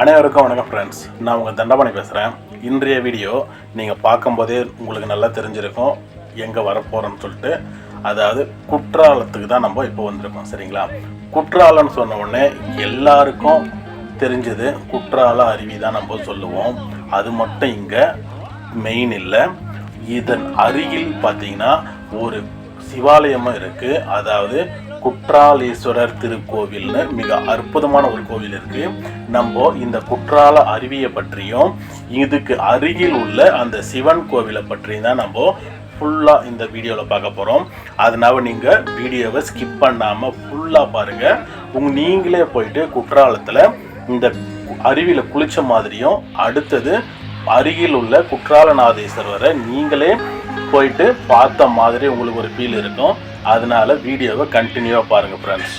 அனைவருக்கும் வணக்கம் ஃப்ரெண்ட்ஸ் நான் உங்கள் தண்டபாணி பேசுகிறேன் இன்றைய வீடியோ நீங்கள் பார்க்கும்போதே உங்களுக்கு நல்லா தெரிஞ்சிருக்கும். எங்கே வரப்போகிறோன்னு சொல்லிட்டு அதாவது குற்றாலத்துக்கு தான் நம்ம இப்போ வந்திருக்கோம் சரிங்களா? குற்றாலம்னு சொன்ன உடனே எல்லாருக்கும் தெரிஞ்சது குற்றால அருவி தான் நம்ம சொல்லுவோம். அது மட்டும் இங்கே மெயின் இல்லை. இதன் அருகில் பார்த்தீங்கன்னா ஒரு சிவாலயமும் இருக்குது அதாவது குற்றாலீஸ்வரர் திருக்கோவில்னு மிக அற்புதமான ஒரு கோவில் இருக்கு. நம்ம இந்த குற்றால அருவியை பற்றியும் இதுக்கு அருகில் உள்ள அந்த சிவன் கோவிலை பற்றியும் தான் நம்ம ஃபுல்லாக இந்த வீடியோவில் பார்க்க போகிறோம் அதனால நீங்கள் வீடியோவை ஸ்கிப் பண்ணாமல் ஃபுல்லாக பாருங்கள் உங்க நீங்களே போயிட்டு குற்றாலத்தில் இந்த அருவியில் குளிச்ச மாதிரியும் அடுத்தது அருகில் உள்ள குற்றாலநாதேஸ்வரரை நீங்களே போயிட்டு பார்த்த மாதிரி உங்களுக்கு ஒரு ஃபீல் இருக்கும். அதனால வீடியோவை கண்டினியூவாக பாருங்கள் ஃப்ரெண்ட்ஸ்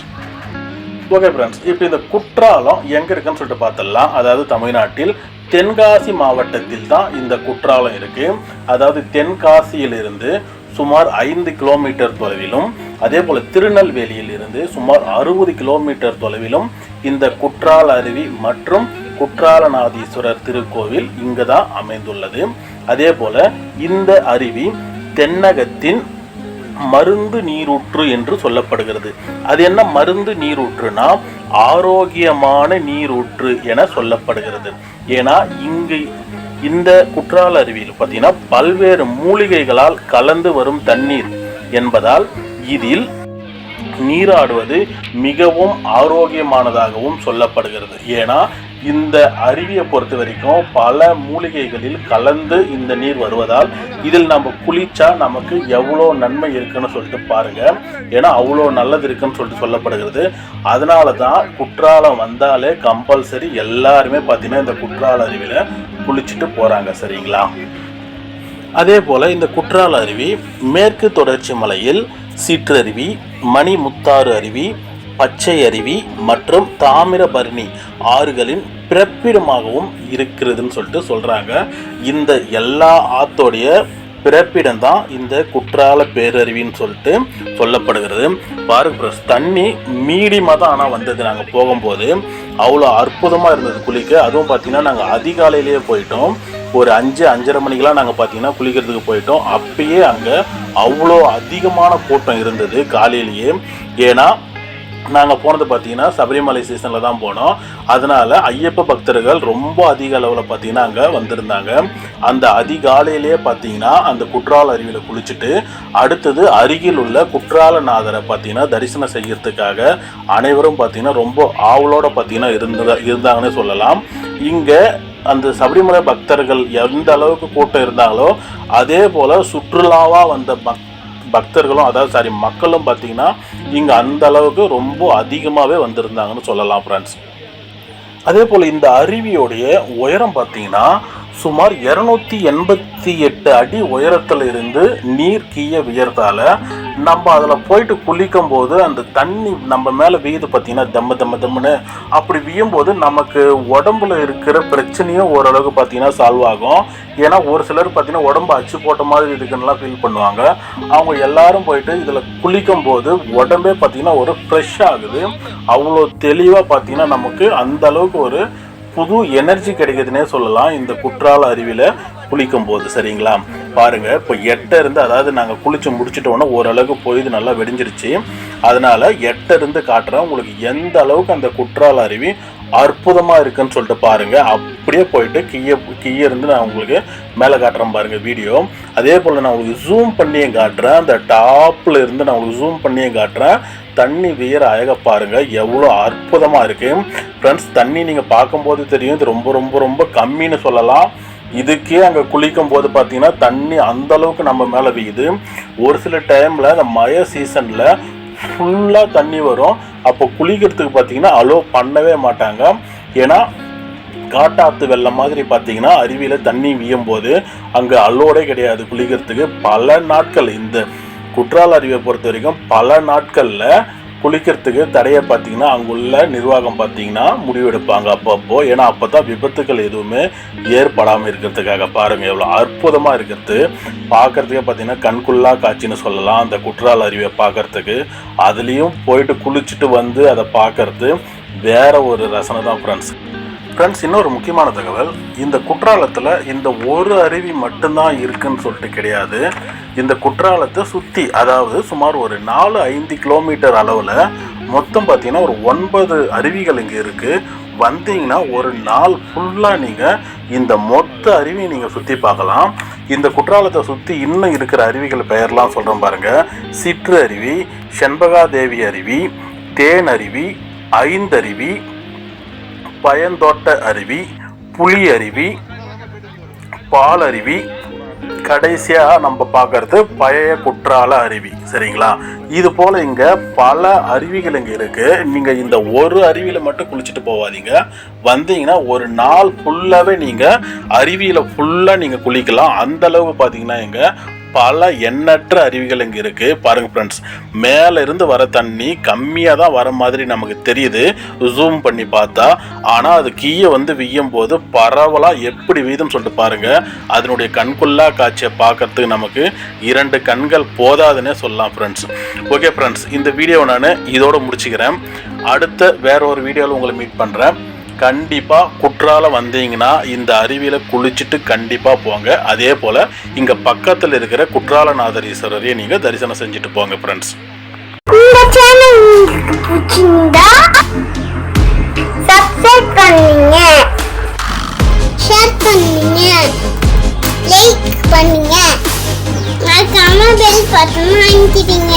ஓகே ஃப்ரெண்ட்ஸ் இப்போ இந்த குற்றாலம் எங்கே இருக்குன்னு சொல்லிட்டு பார்த்துடலாம் அதாவது தமிழ்நாட்டில் தென்காசி மாவட்டத்தில் தான் இந்த குற்றாலம் இருக்குது அதாவது தென்காசியிலிருந்து சுமார் ஐந்து கிலோமீட்டர் தொலைவிலும் அதே போல் திருநெல்வேலியில் இருந்து சுமார் அறுபது கிலோமீட்டர் தொலைவிலும் இந்த குற்றால அருவி மற்றும் குற்றாலநாதீஸ்வரர் திருக்கோவில் இங்கு தான் அமைந்துள்ளது. அதே போல் இந்த அருவி தென்னகத்தின் மருந்து நீரூற்று என்று சொல்லப்படுகிறது. அது என்ன மருந்து நீரூற்றுனா ஆரோக்கியமான நீரூற்று என சொல்லப்படுகிறது. ஏன்னா இங்கு இந்த குற்றால அருவியில் பார்த்தீங்கன்னா பல்வேறு மூலிகைகளால் கலந்து வரும் தண்ணீர் என்பதால் இதில் நீராடுவது மிகவும் ஆரோக்கியமானதாகவும் சொல்லப்படுகிறது. ஏன்னா இந்த அருவியை பொறுத்த வரைக்கும் பல மூலிகைகளில் கலந்து இந்த நீர் வருவதால் இதில் நம்ம குளிச்சா நமக்கு எவ்வளோ நன்மை இருக்குன்னு சொல்லிட்டு பாருங்க. ஏன்னா அவ்வளோ நல்லது இருக்குன்னு சொல்லிட்டு சொல்லப்படுகிறது. அதனால தான் குற்றாலம் வந்தாலே கம்பல்சரி எல்லாருமே பார்த்தீங்கன்னா இந்த குற்றால அருவியில் குளிச்சுட்டு போகிறாங்க சரிங்களா? அதே போல் இந்த குற்றால அருவி மேற்கு தொடர்ச்சி மலையில் சிற்றருவி மணிமுத்தாறு அருவி பச்சை அருவி மற்றும் தாமிரபரணி ஆறுகளின் பிறப்பிடமாகவும் இருக்கிறதுன்னு சொல்லிட்டு சொல்கிறாங்க இந்த எல்லா ஆத்தோடைய பிறப்பிடம் தான் இந்த குற்றால பேரருவின்னு சொல்லிட்டு சொல்லப்படுகிறது. பாருங்க தண்ணி மீடியமாக தான் ஆனால் வந்தது. நாங்கள் போகும்போது அவ்வளோ அற்புதமாக இருந்தது குளிக்க. அதுவும் பார்த்திங்கன்னா நாங்கள் அதிகாலையிலேயே போயிட்டோம். ஒரு அஞ்சு அஞ்சரை மணிக்கெலாம் நாங்கள் பார்த்தீங்கன்னா குளிக்கிறதுக்கு போயிட்டோம். அப்பயே அங்கே அவ்வளோ அதிகமான கூட்டம் இருந்தது காலையிலேயே. ஏன்னா நாங்கள் போனது பார்த்தீங்கன்னா சபரிமலை சீசனில் தான் போனோம். அதனால் ஐயப்ப பக்தர்கள் ரொம்ப அதிக அளவில் பார்த்தீங்கன்னா அங்கே வந்திருந்தாங்க. அந்த அதிகாலையிலேயே பார்த்தீங்கன்னா அந்த குற்றால அருவியில் குளிச்சுட்டு அடுத்தது அருகில் உள்ள குற்றாலநாதரை பார்த்தீங்கன்னா தரிசனம் செய்யறதுக்காக அனைவரும் பார்த்தீங்கன்னா ரொம்ப ஆவலோட பார்த்தீங்கன்னா இருந்ததா இருந்தாங்கன்னு சொல்லலாம். இங்கே அந்த சபரிமலை பக்தர்கள் எந்த அளவுக்கு கூட்டம் இருந்தாங்களோ அதே போல் சுற்றுலாவாக வந்த பக் பக்தர்களும் அதாவது சாரி மக்களும் பார்த்தீங்கன்னா இங்கே அந்த அளவுக்கு ரொம்ப அதிகமாகவே வந்திருந்தாங்கன்னு சொல்லலாம் ஃப்ரெண்ட்ஸ் அதே போல் இந்த அருவியோடைய உயரம் பார்த்தீங்கன்னா சுமார் இரநூத்தி எண்பத்தி எட்டு அடி உயரத்தில் இருந்து நீர் கீழே வியர்த்தால நம்ம அதில் போயிட்டு குளிக்கும் போது அந்த தண்ணி நம்ம மேலே வீது பார்த்தீங்கன்னா தம்ம தம்ம தம்முன்னு அப்படி வியும் போது நமக்கு உடம்புல இருக்கிற பிரச்சனையும் ஓரளவுக்கு பார்த்தீங்கன்னா சால்வ் ஆகும். ஏன்னா ஒரு சிலர் பார்த்தீங்கன்னா உடம்பு அச்சு போட்ட மாதிரி இருக்குன்னுலாம் ஃபீல் பண்ணுவாங்க. அவங்க எல்லாரும் போயிட்டு இதில் குளிக்கும் போது உடம்பே பார்த்தீங்கன்னா ஒரு ஃப்ரெஷ் ஆகுது. அவ்வளோ தெளிவாக பார்த்தீங்கன்னா நமக்கு அந்த அளவுக்கு ஒரு புது எனர்ஜி கிடைக்குதுன்னே சொல்லலாம். இந்த குற்றால அருவியில் குளிக்கும் போது சரிங்களா? பாருங்க இப்போ எட்ட இருந்து அதாவது நாங்கள் குளிச்சு முடிச்சிட்டோன்னா ஓரளவுக்கு பொழுது நல்லா வெடிஞ்சிருச்சு. அதனால எட்ட இருந்து காட்டுறேன். உங்களுக்கு எந்த அளவுக்கு அந்த குற்றால அருவி அற்புதமாக இருக்குன்னு சொல்லிட்டு பாருங்க. அப்படியே போயிட்டு கீழே கீழே இருந்து நான் உங்களுக்கு மேலே காட்டுறேன் பாருங்க வீடியோ. அதே போல் நான் உங்களுக்கு ஜூம் பண்ணியும் காட்டுறேன். அந்த டாப்ல இருந்து நான் உங்களுக்கு ஜூம் பண்ணியும் காட்டுறேன். தண்ணி வீர அழக பாருங்க. எவ்வளோ அற்புதமாக இருக்கு. ஃப்ரெண்ட்ஸ் தண்ணி நீங்கள் பார்க்கும்போது தெரியும். இது ரொம்ப ரொம்ப ரொம்ப கம்மின்னு சொல்லலாம். இதுக்கே அங்கே குளிக்கும் போது பார்த்தீங்கன்னா தண்ணி அந்த அளவுக்கு நம்ம மேலே வீது ஒரு சில டைமில் அந்த மழை சீசனில் ஃபுல்லாக தண்ணி வரும். அப்போ குளிக்கிறதுக்கு பார்த்தீங்கன்னா அலோ பண்ணவே மாட்டாங்க. ஏன்னா காட்டாத்து வெள்ளம் மாதிரி பார்த்தீங்கன்னா அருவியில் தண்ணி வீயும் போது அங்கே அலோடே கிடையாது குளிக்கிறதுக்கு. பல நாட்கள் இந்த குற்றால அருவியை பொறுத்த வரைக்கும் பல நாட்களில் குளிக்கிறதுக்கு தடையை பார்த்தீங்கன்னா அங்குள்ள நிர்வாகம் பார்த்தீங்கன்னா முடிவெடுப்பாங்க அப்பப்போ. ஏன்னா அப்போ தான் விபத்துக்கள் எதுவுமே ஏற்படாமல் இருக்கிறதுக்காக பாருங்கள் எவ்வளோ அற்புதமாக இருக்கிறது. பார்க்கறதுக்கே பார்த்தீங்கன்னா கண்குள்ளா காட்சின்னு சொல்லலாம். அந்த குற்றால அருவியை பார்க்கறதுக்கு. அதுலேயும் போயிட்டு குளிச்சுட்டு வந்து அதை பார்க்கறது வேற ஒரு ரசனை தான் ஃப்ரெண்ட்ஸ் ஃப்ரெண்ட்ஸ் இன்னொரு முக்கியமான தகவல். இந்த குற்றாலத்தில் இந்த ஒரு அருவி மட்டும்தான் இருக்குன்னு சொல்லிட்டு கிடையாது. இந்த குற்றாலத்தை சுற்றி அதாவது சுமார் ஒரு நாலு ஐந்து கிலோமீட்டர் அளவில் மொத்தம் பார்த்தீங்கன்னா ஒரு ஒன்பது அருவிகள் இங்கே இருக்குது வந்தீங்கன்னா ஒரு நாள் ஃபுல்லாக நீங்கள் இந்த மொத்த அருவியை நீங்கள் சுற்றி பார்க்கலாம். இந்த குற்றாலத்தை சுற்றி இன்னும் இருக்கிற அருவிகள் பெயர்லாம் சொல்கிறோம் பாருங்கள் சிற்று அருவி செண்பகாதேவி அருவி தேன் அருவி ஐந்தருவி பயந்தோட்ட அருவி புலி அருவி பால் அருவி கடைசியாக நம்ம பார்க்கறது பழைய குற்றால அருவி சரிங்களா? இது போல் இங்கே பல அருவிகள் இங்கே இருக்குது நீங்கள் இந்த ஒரு அருவியில் மட்டும் குளிச்சுட்டு போகாதீங்க வந்தீங்கன்னா ஒரு நாள் ஃபுல்லாகவே நீங்கள் அருவியில் ஃபுல்லாக நீங்கள் குளிக்கலாம். அந்தளவு பார்த்தீங்கன்னா இங்கே பல எண்ணற்ற அருவிகள் இங்கே இருக்குது பாருங்கள் ஃப்ரெண்ட்ஸ் மேலே இருந்து வர தண்ணி கம்மியாக தான் வர மாதிரி நமக்கு தெரியுது. ஜூம் பண்ணி பார்த்தா ஆனால் அது கீழே வந்து வியும் போது பரவலாக எப்படி வீதம் சொல்லிட்டு பாருங்கள் அதனுடைய கண்குள்ளா காட்சியை பார்க்கறதுக்கு நமக்கு இரண்டு கண்கள் போதாதுன்னே சொல்லலாம் ஃப்ரெண்ட்ஸ் ஓகே ஃப்ரெண்ட்ஸ் இந்த வீடியோவை நான் இதோடு முடிச்சுக்கிறேன். அடுத்த வேற ஒரு வீடியோவில் உங்களை மீட் பண்ணுறேன் கண்டிப்பாக குற்றாலம் வந்தீங்கன்னா இந்த அருவியில் குளிச்சுட்டு கண்டிப்பாக போங்க. அதே போல் இங்கே பக்கத்தில் இருக்கிற குற்றாலநாதர் ஈஸ்வரரையும் நீங்கள் தரிசனம் செஞ்சுட்டு போங்க ஃப்ரெண்ட்ஸ் சப்ஸ்கிரைப் பண்ணுங்க. ஷேர் பண்ணுங்க. லைக் பண்ணுங்க. மறக்காம பெல் பட்டன் வாங்கிக்கிட்டீங்க